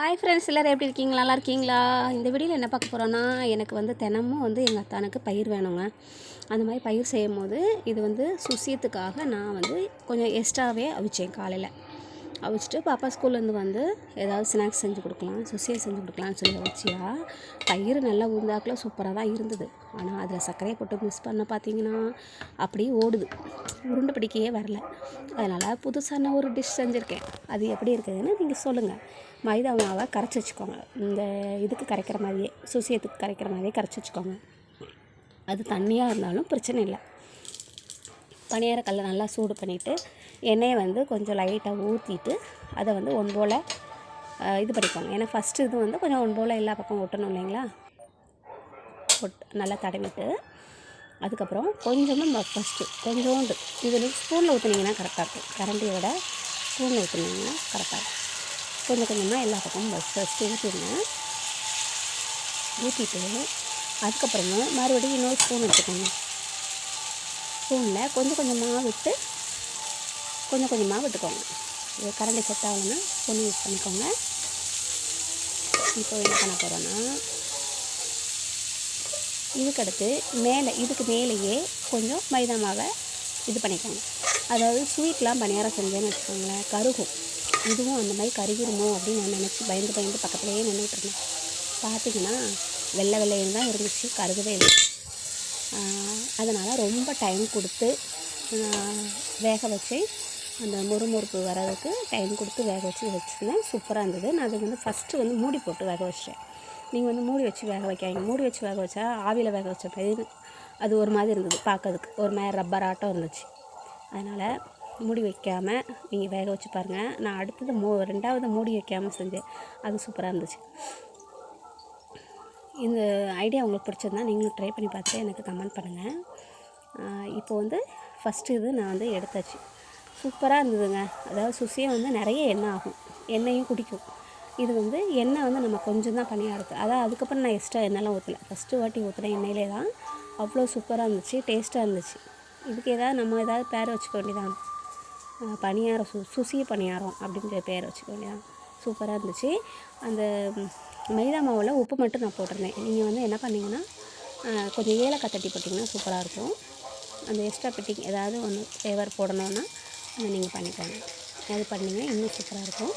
Hi friends எல்லோரும் எப்படி இருக்கீங்க? நல்லா இருக்கீங்களா? இந்த வீடியோவில் என்ன பார்க்க போகிறோன்னா எனக்கு வந்து தினமும் வந்து எங்கள் அத்தானுக்கு பயிர் வேணுங்க. அந்த மாதிரி பயிர் செய்யும் போது இது வந்து சுசியத்துக்காக நான் வந்து கொஞ்சம் எக்ஸ்ட்ராவே அவிச்சேன் காலையில். அவிச்சிட்டு பாப்பா ஸ்கூல்லேருந்து வந்து ஏதாவது ஸ்நாக்ஸ் செஞ்சு கொடுக்கலாம் சுசியை செஞ்சு கொடுக்கலாம்னு சொல்லி வச்சியா. பயிர் நல்லா உருந்தாக்கில் சூப்பராக தான் இருந்தது. ஆனால் அதில் சர்க்கரையை போட்டு மிஸ் பண்ண பார்த்தீங்கன்னா அப்படியே ஓடுது. உருண்டை பிடிக்கையே வரல. அதனால் புதுசான ஒரு டிஷ் செஞ்சுருக்கேன். அது எப்படி இருக்குதுன்னு நீங்கள் சொல்லுங்கள் மைதா மாவை கரைச்சி வச்சுக்கோங்க. இந்த இதுக்கு கரைக்கிற மாதிரியே சுசியத்துக்கு கரைக்கிற மாதிரியே கரைச்சி வச்சுக்கோங்க. அது தண்ணியாக இருந்தாலும் பிரச்சனை இல்லை. பணியார கல்லை நல்லா சூடு பண்ணிவிட்டு எண்ணெயை வந்து கொஞ்சம் லைட்டாக ஊற்றிட்டு அதை வந்து ஒன் போல் இது பண்ணிக்கோங்க. ஏன்னா ஃபஸ்ட்டு இது வந்து கொஞ்சம் ஒன் போல் எல்லா பக்கம் ஒட்டணும் இல்லைங்களா? ஒட் நல்லா தடவிட்டு அதுக்கப்புறம் கொஞ்சமாக ஃபஸ்ட்டு கொஞ்சோண்டு இதில் ஸ்பூனில் ஊற்றுனீங்கன்னா கரெக்டாக இருக்கும். கரண்டியை விட ஸ்பூனில் ஊற்றுனீங்கன்னா கரெக்டாக இருக்கும். கொஞ்சம் கொஞ்சமாக எல்லா பக்கமும் பஸ் ஃபஸ்ட்டு ஊற்றிடுங்க ஊற்றிட்டு அதுக்கப்புறமா மறுபடியும் இன்னொரு ஸ்பூன் எடுத்துக்கோங்க. ஸ்பூனில் கொஞ்சம் கொஞ்சமாக விட்டு கொஞ்சம் கொஞ்சமாக விட்டுக்கோங்க. இது கரண்டி செட் ஆகலைன்னா ஸ்பூன் யூஸ் பண்ணிக்கோங்க. இப்போ என்ன பண்ண போகிறோன்னா இதுக்கடுத்து மேலே இதுக்கு மேலேயே கொஞ்சம் மைதா மாவை இது பண்ணிக்கோங்க. அதாவது ஸ்வீட்லாம் பணியாரம் செஞ்சேன்னு வச்சுக்கோங்களேன் கருகும். இதுவும் அந்த மாதிரி கருகிருமோ அப்படின்னு நான் நினச்சி பயந்து பயந்து பக்கத்துலேயே நின்றுட்டு இருந்தேன். பார்த்தீங்கன்னா வெள்ளை வெள்ளையும் தான் இருந்துச்சு கருகவே இல்லை. அதனால் ரொம்ப டைம் கொடுத்து வேக வச்சு அந்த முறுமுறுப்பு வரதுக்கு டைம் கொடுத்து வேக வச்சு வச்சுருந்தேன். சூப்பராக இருந்தது. நான் அது வந்து ஃபஸ்ட்டு வந்து மூடி போட்டு வேக வச்சிட்டேன். நீங்கள் வந்து மூடி வச்சு வேக வைக்காங்க மூடி வச்சு வேக வச்சா ஆவியில் வேக வச்ச பயிர் அது ஒரு மாதிரி இருந்தது பார்க்கறதுக்கு ஒரு மாதிரி ரப்பர் ஆட்டம் இருந்துச்சு. அதனால் மூடி வைக்காமல் நீங்கள் வேக வச்சு பாருங்கள் நான் அடுத்தது மூ ரெண்டாவது மூடி வைக்காமல் செஞ்சேன். அது சூப்பராக இருந்துச்சு. இந்த ஐடியா உங்களுக்கு பிடிச்சிருந்தா நீங்களும் ட்ரை பண்ணி பார்த்துட்டு எனக்கு கமெண்ட் பண்ணுங்கள் இப்போ வந்து ஃபஸ்ட்டு இது நான் வந்து எடுத்தாச்சு. சூப்பராக இருந்ததுங்க. அதாவது சுசியம் வந்து நிறைய எண்ணெய் ஆகும். எண்ணெயும் குடிக்கும். இது வந்து எண்ணெய் வந்து நம்ம கொஞ்சம் தான் பணியாக இருக்குது அதான் அதுக்கப்புறம் நான் எக்ஸ்ட்ரா எண்ணெய்லாம் ஊற்றலை ஃபஸ்ட்டு வாட்டி ஊற்றுன எண்ணெயிலே தான் அவ்வளோ சூப்பராக இருந்துச்சு டேஸ்ட்டாக இருந்துச்சு. இதுக்கு ஏதாவது நம்ம ஏதாவது பேர் வச்சுக்க வேண்டியதான் பணியாரம் சு சுசிய பணியாரம் அப்படின்ற பேர் வச்சுக்க வேண்டியதான் சூப்பராக இருந்துச்சு. அந்த மைதா மாவில் உப்பு மட்டும் நான் போட்டிருந்தேன். நீங்கள் வந்து என்ன பண்ணிங்கன்னா கொஞ்சம் ஏலக்காய் தட்டி போட்டிங்கன்னா சூப்பராக இருக்கும். அந்த எக்ஸ்ட்ரா பெட்டிங் ஏதாவது ஒன்று ஃப்ளேவர் போடணுன்னா அதை நீங்கள் பண்ணிக்கோங்க. அது பண்ணிங்கன்னா இன்னும் சூப்பராக இருக்கும்.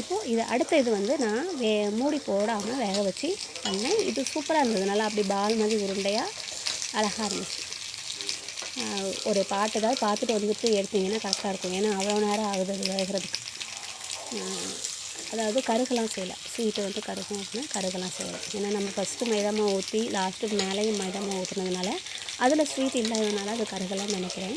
இப்போது இது அடுத்த இது வந்து நான் வே மூடி போடாமல் வேக வச்சு பண்ணேன். இது சூப்பராக இருந்தது. நல்லா அப்படி பால் மாதிரி உருண்டையாக அழகாக இருந்துச்சு. ஒரு பாட்டு ஏதாவது பார்த்துட்டு வந்துட்டு எடுத்தீங்கன்னா கரெக்டாக இருக்கும். ஏன்னா அவ்வளோ நேரம் ஆகுது அது வேகிறதுக்கு. அதாவது கருகெல்லாம் செய்யலை. ஸ்வீட்டு வந்து கருகும் அப்படின்னா கருகெல்லாம் செய்யலை. ஏன்னா நம்ம ஃபஸ்ட்டு மைதாமா ஊற்றி லாஸ்ட்டு மேலேயும் மைதாமா ஊற்றுனதுனால அதில் ஸ்வீட் இல்லாததுனால அது கருகெல்லாம் நினைக்கிறேன்.